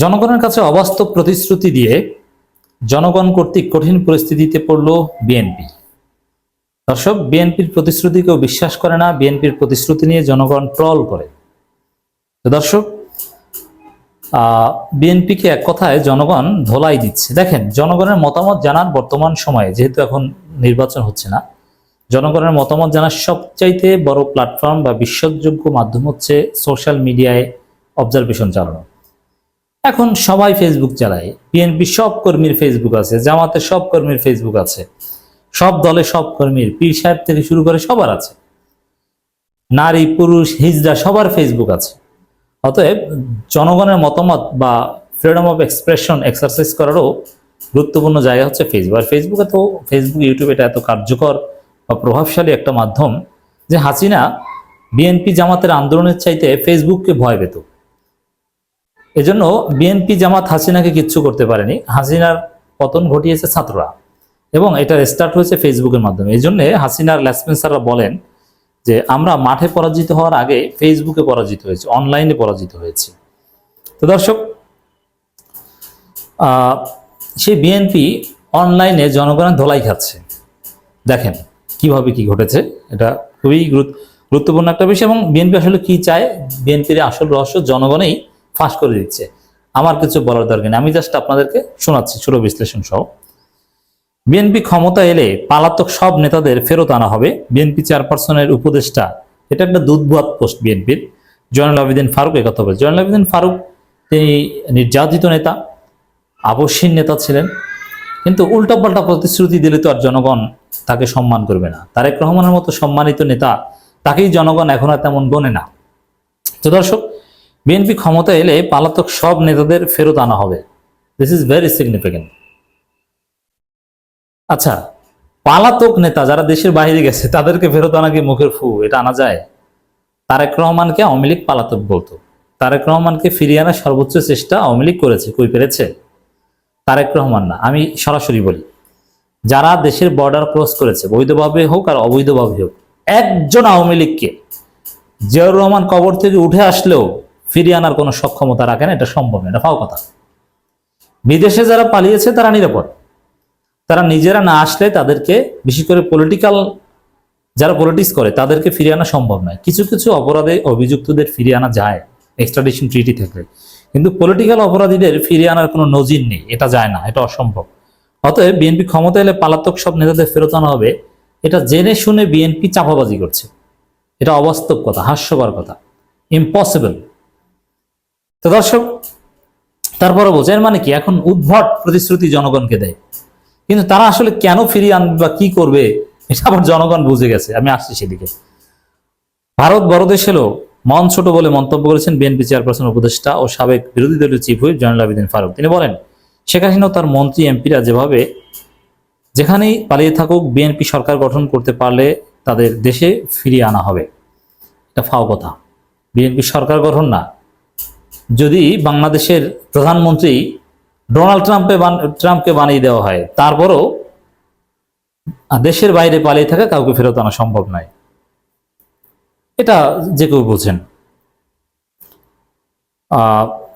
জনগণের কাছে অবাস্তব প্রতিশ্রুতি দিয়ে জনগণ কর্তৃক কঠিন পরিস্থিতিতে পড়ল বিএনপি। দর্শক, বিএনপির প্রতিশ্রুতি কেউ বিশ্বাস করে না, বিএনপির প্রতিশ্রুতি নিয়ে জনগণ ট্রল করে। তো দর্শক বিএনপিকে এক কথায় জনগণ ধোলাই দিচ্ছে। দেখেন, জনগণের মতামত জানার বর্তমান সময়ে, যেহেতু এখন নির্বাচন হচ্ছে না, জনগণের মতামত জানার সবচাইতে বড় প্ল্যাটফর্ম বা বিশ্বাসযোগ্য মাধ্যম হচ্ছে সোশ্যাল মিডিয়ায় অবজারভেশন চালানো। এখন সবাই ফেসবুক চালায়। বিএনপি সব কর্মীর ফেসবুক আছে, জামাতের সব কর্মীর ফেসবুক আছে, সব দলে সব কর্মীর, পীর সাহেব থেকে শুরু করে সবার আছে। নারী, পুরুষ, হিজড়া সবার ফেসবুক আছে। অতএব জনগণের মতামত বা ফ্রিডম অফ এক্সপ্রেশন এক্সারসাইজ করারও গুরুত্বপূর্ণ জায়গা হচ্ছে ফেসবুক আর ফেসবুকে তো ফেসবুক ইউটিউব এটা এত কার্যকর বা প্রভাবশালী একটা মাধ্যম যে হাসিনা বিএনপি জামাতের আন্দোলনের চাইতে ফেসবুককে ভয় পেত। এজন্য বিএনপি জামাত হাসিনাকে কিচ্ছু করতে পারেনি। হাসিনার পতন ঘটিয়েছে ছাত্ররা এবং এটা স্টার্ট হয়েছে ফেসবুকের মাধ্যমে। এই জন্য হাসিনার লেসপেন্সাররা বলেন যে, আমরা মাঠে পরাজিত হওয়ার আগে ফেসবুকে পরাজিত হয়েছে অনলাইনে পরাজিত হয়েছে। তো দর্শক সেই বিএনপি অনলাইনে জনগণের ধোলাই খাচ্ছে। দেখেন কীভাবে কি ঘটেছে, এটা খুবই গুরুত্বপূর্ণ একটা বিষয় এবং বিএনপি আসলে কি চায়? বিএনপির আসল রহস্য জনগণেই ফাঁস করে দিচ্ছে। আমার কিছু বলার দরকার নেই। আমি জাস্ট আপনাদেরকে শোনাচ্ছি ছোট বিশ্লেষণ সহ। বিএনপি ক্ষমতা এলে পালাতক সব নেতাদের ফেরত আনা হবে। বিএনপি চেয়ারপারসনের উপদেষ্টা, এটা একটা দুধবাত পোস্ট বিএনপির। জয়নুল আবেদিন ফারুক একথা বলে। জয়নুল আবেদিন ফারুক, তিনি নির্যাতিত নেতা, আবশ্যীন নেতা ছিলেন। কিন্তু উল্টাপাল্টা প্রতিশ্রুতি দিলে তো আর জনগণ তাকে সম্মান করবে না। তারেক রহমানের মতো সম্মানিত নেতা, তাকেই জনগণ এখন আর তেমন গণে না। তো দর্শক বিএনপি ক্ষমতা এলে পালাতক সব নেতাদের ফেরত আনা হবে। দিস ইজ ভেরি সিগনিফিকেন্ট আচ্ছা পালাতক নেতা যারা দেশের বাইরে গেছে, তাদেরকে ফেরত আনা কি মুখের ফু? এটা আনা যায়। তারেক রহমানকে আওয়ামী লীগ পালাতক বলতো। তারেক রহমানকে ফিরিয়ে আনার সর্বোচ্চ চেষ্টা আওয়ামী লীগ করেছে, কই পেরেছে? তারেক রহমান না, আমি সরাসরি বলি। যারা দেশের বর্ডার ক্রস করেছে, বৈধভাবে হোক আর অবৈধভাবে হোক, একজন আওয়ামী লীগকে জিয়াউর রহমান কবর থেকে উঠে আসলেও ফিরিয়ে আনার কোনো সক্ষমতা রাখেন এটা সম্ভব না, এটা ফাও কথা। বিদেশে যারা পালিয়েছে, তারা নিরাপদ। তারা নিজেরা না আসলে তাদেরকে, বিশেষ করে পলিটিক্যাল যারা পলিটিক্স করে, তাদেরকে ফিরিয়ে আনা সম্ভব নয়। কিছু কিছু অপরাধে অভিযুক্তদের ফিরিয়ে আনা যায় এক্সট্রাডিশন ট্রিটি থাকলে কিন্তু পলিটিক্যাল অপরাধীদের ফিরিয়ে আনার কোনো নজির নেই, এটা যায় না, এটা অসম্ভব। অতএব বিএনপি ক্ষমতা এলে পালাতক সব নেতাদের ফেরত আনা হবে, এটা জেনে শুনে বিএনপি চাপাবাজি করছে। এটা অবাস্তব কথা, হাস্যকর কথা। ইম্পসিবল তো দর্শক, তারপরে বলছে, এর মানে কি? এখন উদ্ভট প্রতিশ্রুতি জনগণকে দেয়। কিন্তু তারা আসলে কেন ফিরিয়ে আনবে বা কি করবে, এটা আবার জনগণ বুঝে গেছে। আমি আসছি সেদিকে। ভারত বড় দেশ হলেও মন ছোট বলে মন্তব্য করেছেন বিএনপি চেয়ারপারসন, উপদেষ্টা ও সাবেক বিরোধী দলীয় চিফ হুইপ জয়নুল আবেদিন ফারুক। তিনি বলেন, শেখ হাসিনা তার মন্ত্রী এমপিরা যেভাবে, যেখানেই পালিয়ে থাকুক, বিএনপি সরকার গঠন করতে পারলে তাদের দেশে ফিরিয়ে আনা হবে। এটা ফাও কথা। বিএনপি সরকার গঠন না। যদি বাংলাদেশের প্রধানমন্ত্রী ডোনাল্ড ট্রাম্পে ট্রাম্পকে বানিয়ে দেওয়া হয়, তারপরও দেশের বাইরে পালিয়ে থাকা কাউকে ফেরত আনা সম্ভব নয়। এটা যে কেউ বোঝেন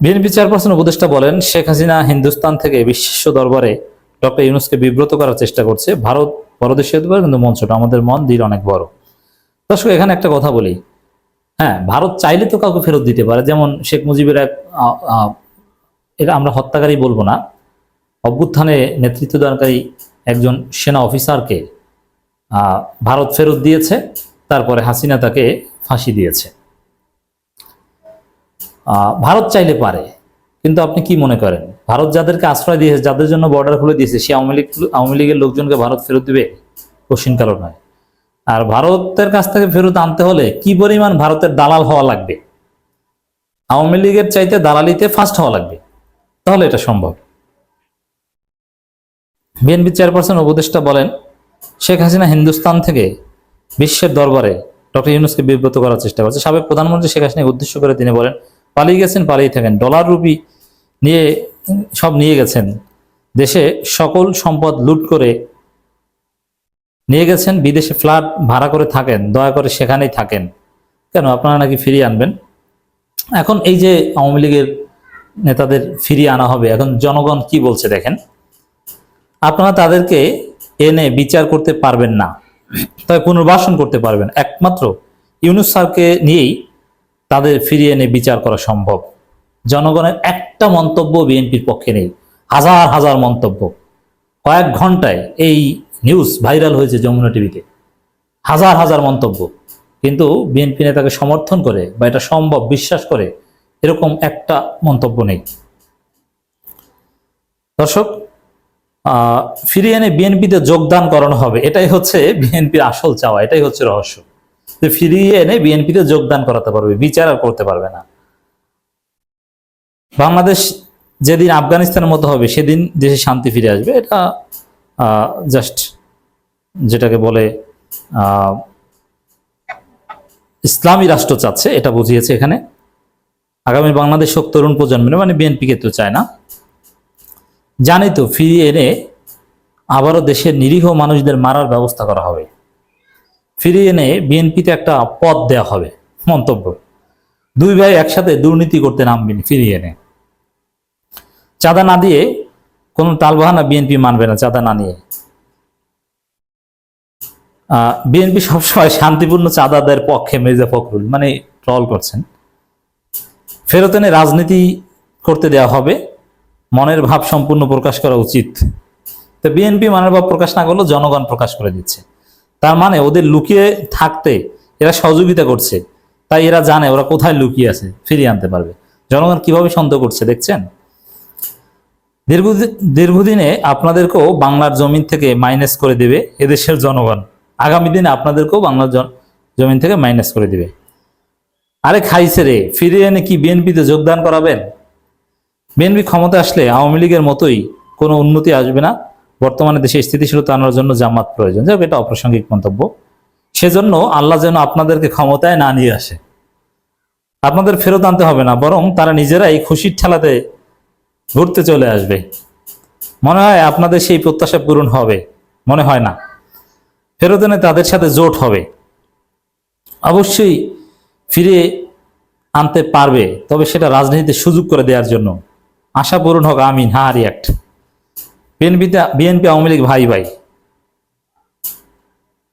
বিএনপি চেয়ারপারসন উপদেষ্টা বলেন, শেখ হাসিনা হিন্দুস্তান থেকে বিশ্ব দরবারে ডক্টর ইউনুসকে বিব্রত করার চেষ্টা করছে। ভারত বড় দেশে হতে পারে কিন্তু মঞ্চটা, আমাদের মন দিল অনেক বড়। দর্শক, এখানে একটা কথা বলি। হ্যাঁ ভারত চাইলে তো কাউকে ফেরত দিতে পারে। যেমন শেখ মুজিবের এক এটা আমরা হত্যাকারী বলব না। অভ্যুত্থানে নেতৃত্ব দানকারী একজন সেনা অফিসারকে ভারত ফেরত দিয়েছে, তারপরে হাসিনা তাকে ফাঁসি দিয়েছে। ভারত চাইলে পারে, কিন্তু আপনি কি মনে করেন? ভারত যাদেরকে আশ্রয় দিয়েছে, যাদের জন্য বর্ডার খুলে দিয়েছে, সে আওয়ামী লীগ, আওয়ামী লীগের লোকজনকে ভারত ফেরত দিবে? কোশ্চিনকালও নয়। আর ভারতের কাছ থেকে ফেরত আনতে হলে কি পরিমাণ ভারতের দালাল হওয়া লাগবে? আওয়ামী লীগের চাইতে দালালিতে ফার্স্ট হওয়া লাগবে। তাহলে এটা সম্ভব। বিএনপি চেয়ারপারসন উপদেষ্টা বলেন, শেখ হাসিনা হিন্দুস্তান থেকে বিশ্বের দরবারে ডক্টর ইউনুসকে বিব্রত করার চেষ্টা করছে। সাবেক প্রধানমন্ত্রী শেখ হাসিনাকে উদ্দেশ্য করে তিনি বলেন, পালিয়ে গেছেন, পালিয়ে থাকেন। ডলার, রুপি নিয়ে সব নিয়ে গেছেন। দেশে সকল সম্পদ লুট করে নিয়ে গেছেন, বিদেশে ফ্ল্যাট ভাড়া করে থাকেন, দয়া করে সেখানেই থাকেন। কেন? আপনারা নাকি ফিরিয়ে আনবেন? এখন এই যে আওয়ামী লীগের নেতাদের ফিরিয়ে আনা হবে, এখন জনগণ কি বলছে দেখেন? আপনারা তাদেরকে এনে বিচার করতে পারবেন না তবে পুনর্বাসন করতে পারবেন। একমাত্র ইউনুস স্যারকে নিয়েই তাদের ফিরিয়ে এনে বিচার করা সম্ভব। জনগণের একটা মন্তব্য বিএনপির পক্ষে নেই, হাজার হাজার মন্তব্য। কয়েক ঘন্টায় এই নিউজ ভাইরাল হয়েছে যমুনা টিভিতে হাজার হাজার মন্তব্য। কিন্তু বিএনপি নেতাকে সমর্থন করে বা এটা সম্ভব বিশ্বাস করে এরকম একটা মন্তব্য নেই। দর্শক ফিরিয়ে এনে বিএনপিতে যোগদান করানো হবে, এটাই হচ্ছে বিএনপির আসল চাওয়া, এটাই হচ্ছে রহস্য। যে ফিরিয়ে এনে বিএনপিতে যোগদান করাতে পারবে, বিচার আর করতে পারবে না। বাংলাদেশ যেদিন আফগানিস্তানের মতো হবে, সেদিন দেশে শান্তি ফিরে আসবে, এটা জাস্ট যেটাকে বলে ইসলামী রাষ্ট্র চাচ্ছে, এটা বুঝিয়েছে এখানে। আগামী বাংলাদেশ হোক তরুণ প্রজন্মের মানে বিএনপিকে তো চায় না। জানি তো, ফিরিয়ে এনে আবারও দেশের নিরীহ মানুষদের মারার ব্যবস্থা করা হবে। ফিরিয়ে এনে বিএনপিতে একটা পদ দেওয়া হবে, মন্তব্য। দুই ভাই একসাথে দুর্নীতি করতে নামবেন, ফিরিয়ে এনে। চাঁদা না দিয়ে কোনো তালবাহানা বিএনপি মানবে না চাঁদা না নিয়ে। বিএনপি সবসময় শান্তিপূর্ণ চাঁদা আদায়ের পক্ষে মির্জা ফখরুল মানে ট্রল করছেন। ফেরত এনে রাজনীতি করতে দেওয়া হবে, মনের ভাব সম্পূর্ণ প্রকাশ করা উচিত। তো বিএনপি মনের ভাব প্রকাশ না করলেও জনগণ প্রকাশ করে দিচ্ছে। তার মানে ওদের লুকিয়ে থাকতে এরা সহযোগিতা করছে, তাই এরা জানে ওরা কোথায় লুকিয়ে আছে, ফিরিয়ে আনতে পারবে। জনগণ কীভাবে সন্দেহ করছে, দেখছেন? দীর্ঘদিন আপনাদেরকেও বাংলার জমিন থেকে মাইনাস করে দেবে এদেশের জনগণ। আগামী দিনে আপনাদেরকেও বাংলার জমিন থেকে মাইনাস করে দেবে। আরে খাইছে রে, ফিরিয়ে এনে কি বিএনপিতে যোগদান করাবেন? বিএনপি ক্ষমতা আসলে আওয়ামী লীগের মতোই কোনো উন্নতি আসবে না। বর্তমানে দেশে স্থিতিশীলতা আনার জন্য জামাত প্রয়োজন। যাক, এটা অপ্রাসঙ্গিক মন্তব্য। সেজন্য আল্লাহ যেন আপনাদেরকে ক্ষমতায় না নিয়ে আসে। আপনাদের ফেরত আনতে হবে না, বরং তারা নিজেরাই খুশির ঠেলাতে ঘুরতে চলে আসবে। মনে হয় আপনাদের সেই প্রত্যাশা পূরণ হবে। মনে হয় না। ফেরত এনে তাদের সাথে জোট হবে। অবশ্যই ফিরে আনতে পারবে, তবে সেটা রাজনীতিতে সুযোগ করে দেওয়ার জন্য। আশা পূরণ হোক, আমিন। হ্যাঁ রিয়াক্ট। বিএনপিতে বিএনপি আওয়ামী লীগ, ভাই ভাই।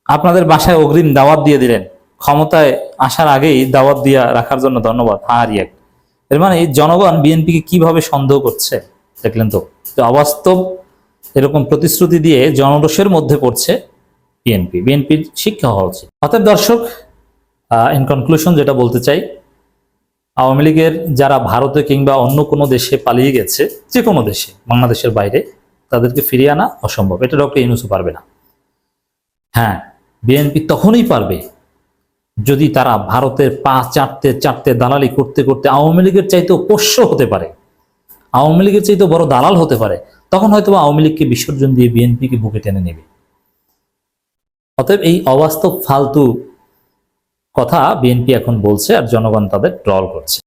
আপনাদের বাসায় অগ্রিম দাওয়াত দিয়ে দিলেন। ক্ষমতায় আসার আগেই দাওয়াত দিয়া রাখার জন্য ধন্যবাদ। হ্যাঁ রিয়াক্ট। এর মানে জনগণ বিএনপিকে কীভাবে সন্দেহ করছে? দেখলেন তো। অবাস্তব এরকম প্রতিশ্রুতি দিয়ে জনরোষের মধ্যে পড়ছে বিএনপি। বিএনপির শিক্ষা হওয়া উচিত। অতএব দর্শক ইন কনক্লুশন যেটা বলতে চাই, আওয়ামী লীগের যারা ভারতে কিংবা অন্য কোনো দেশে পালিয়ে গেছে, যে কোনো দেশে, বাংলাদেশের বাইরে, তাদেরকে ফিরিয়ে আনা অসম্ভব। এটা ডক্টর ইউনুসও পারবে না। হ্যাঁ বিএনপি তখনই পারবে যদি তারা ভারতের পা চাটতে চাটতে দালালি করতে করতে আওয়ামী লীগের চাইতেও পোষ্য হতে পারে, আওয়ামী লীগের চাইতেও বড় দালাল হতে পারে, তখন হয়তো আওয়ামী লীগকে বিসর্জন দিয়ে বিএনপিকে বুকে টেনে নেবে। অতএব এই অবাস্তব, ফালতু কথা বিএনপি এখন বলছে আর জনগণ তাদের ট্রল করছে।